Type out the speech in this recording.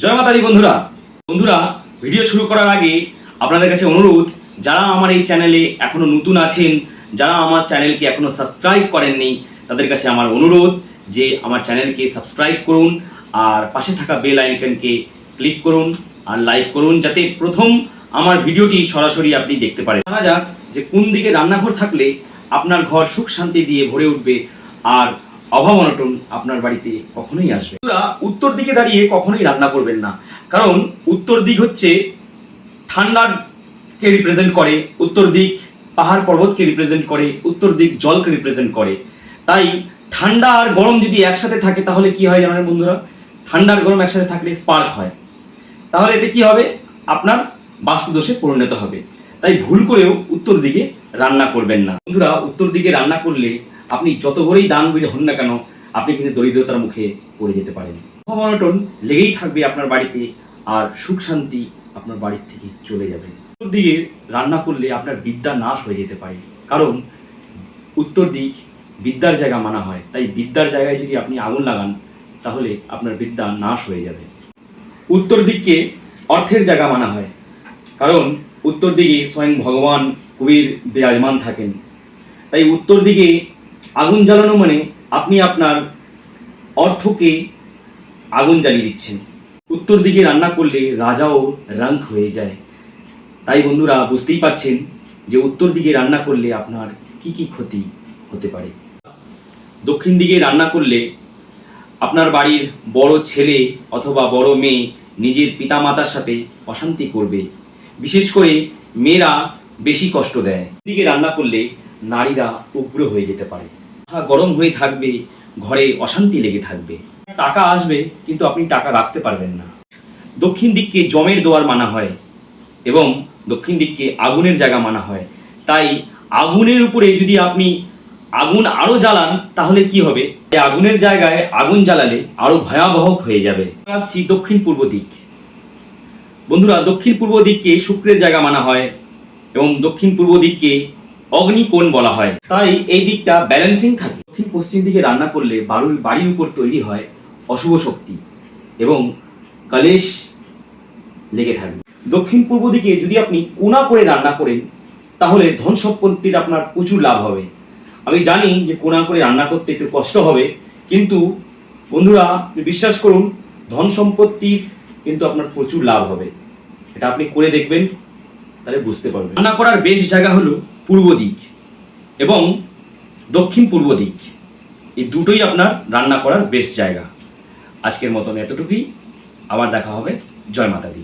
জয় মাতাদি বন্ধুরা। বন্ধুরা, ভিডিও শুরু করার আগে আপনাদের কাছে অনুরোধ, যারা আমার এই চ্যানেলে এখনও নতুন আছেন, যারা আমার চ্যানেলকে এখনও সাবস্ক্রাইব করেননি, তাদের কাছে আমার অনুরোধ যে আমার চ্যানেলকে সাবস্ক্রাইব করুন আর পাশে থাকা বেল আইকনকে ক্লিক করুন আর লাইক করুন, যাতে প্রথম আমার ভিডিওটি সরাসরি আপনি দেখতে পারেন। জানা যাক যে কোন দিকে রান্নাঘর থাকলে আপনার ঘর সুখ শান্তি দিয়ে ভরে উঠবে আর অভাব অনটন আপনার বাড়িতে কখনোই আসবে উত্তর দিকে দাঁড়িয়ে কখনোই রান্না করবেন না। কারণ উত্তর দিক হচ্ছে ঠান্ডাকে রিপ্রেজেন্ট করে, উত্তর দিক পাহাড় পর্বতকে রিপ্রেজেন্ট করে, উত্তর দিক জলকে রিপ্রেজেন্ট করে। তাই ঠান্ডা আর গরম যদি একসাথে থাকে, তাহলে কি হয় জানেন বন্ধুরা? ঠান্ডা আর গরম একসাথে থাকলে স্পার্ক হয়। তাহলে এতে কি হবে? আপনার বাস্তুদোষে পরিণত হবে। তাই ভুল করেও উত্তর দিকে রান্না করবেন না। বন্ধুরা, উত্তর দিকে রান্না করলে আপনি যত বড়ই দান বীর হন না কেন, আপনি কিন্তু দরিদ্রতার মুখে পড়ে যেতে পারেন। অনটন লেগেই থাকবে আপনার বাড়িতে আর সুখ শান্তি আপনার বাড়ির থেকে চলে যাবে। উত্তর দিকে রান্না করলে আপনার বিদ্যা নাশ হয়ে যেতে পারে। কারণ উত্তর দিক বিদ্যার জায়গা মানা হয়। তাই বিদ্যার জায়গায় যদি আপনি আগুন লাগান, তাহলে আপনার বিদ্যা নাশ হয়ে যাবে। উত্তর দিককে অর্থের জায়গা মানা হয়। কারণ উত্তর দিকে স্বয়ং ভগবান কবির বিরাজমান থাকেন। তাই উত্তর দিকে আগুন জ্বালানো মানে আপনি আপনার অর্থকে আগুন জ্বালিয়ে দিচ্ছেন। উত্তর দিকে রান্না করলে রাজাও রাঙ্ক হয়ে যায়। তাই বন্ধুরা বুঝতেই পারছেন যে উত্তর দিকে রান্না করলে আপনার কি কি ক্ষতি হতে পারে। দক্ষিণ দিকে রান্না করলে আপনার বাড়ির বড় ছেলে অথবা বড় মেয়ে নিজের পিতামাতার সাথে অশান্তি করবে। বিশেষ করে মেয়েরা বেশি কষ্ট দেয়। দিকে রান্না করলে নারীরা উগ্র হয়ে যেতে পারে। গরম হয়ে থাকবে, ঘরে অশান্তি লেগে থাকবে। টাকা আসবে, কিন্তু আপনি টাকা রাখতে পারবেন না। দক্ষিণ দিককে জমের দোয়ার মানা হয় এবং দক্ষিণ দিককে আগুনের জায়গা মানা হয়। তাই আগুনের উপরে যদি আপনি আগুন আরও জ্বালান, তাহলে কি হবে? আগুনের জায়গায় আগুন জ্বালালে আরও ভয়াবহ হয়ে যাবে। আসছি দক্ষিণ পূর্ব দিক। বন্ধুরা, দক্ষিণ পূর্ব দিককে শুক্রের জায়গা মানা হয় এবং দক্ষিণ পূর্ব দিককে অগ্নিকোণ বলা হয়। তাই এই দিকটা ব্যালেন্সিং থাকে। দক্ষিণ পশ্চিম দিকে রান্না করলে বাড়ির বাড়ির উপর তৈরি হয় অশুভ শক্তি এবং কলেশ লেগে থাকবে দক্ষিণ পূর্ব দিকে যদি আপনি কোনা করে রান্না করেন, তাহলে ধন সম্পত্তির আপনার প্রচুর লাভ হবে। আমি জানি যে কোনা করে রান্না করতে একটু কষ্ট হবে, কিন্তু বন্ধুরা বিশ্বাস করুন, ধন সম্পত্তির কিন্তু আপনার প্রচুর লাভ হবে। এটা আপনি করে দেখবেন, তাহলে বুঝতে পারবেন। রান্না করার বেশ জায়গা হলো পূর্ব দিক এবং দক্ষিণ পূর্ব দিক, এই দুটোই আপনার রান্না করার বেশ জায়গা। আজকের মতন এতটুকুই। আবার দেখা হবে জয় মাতা দি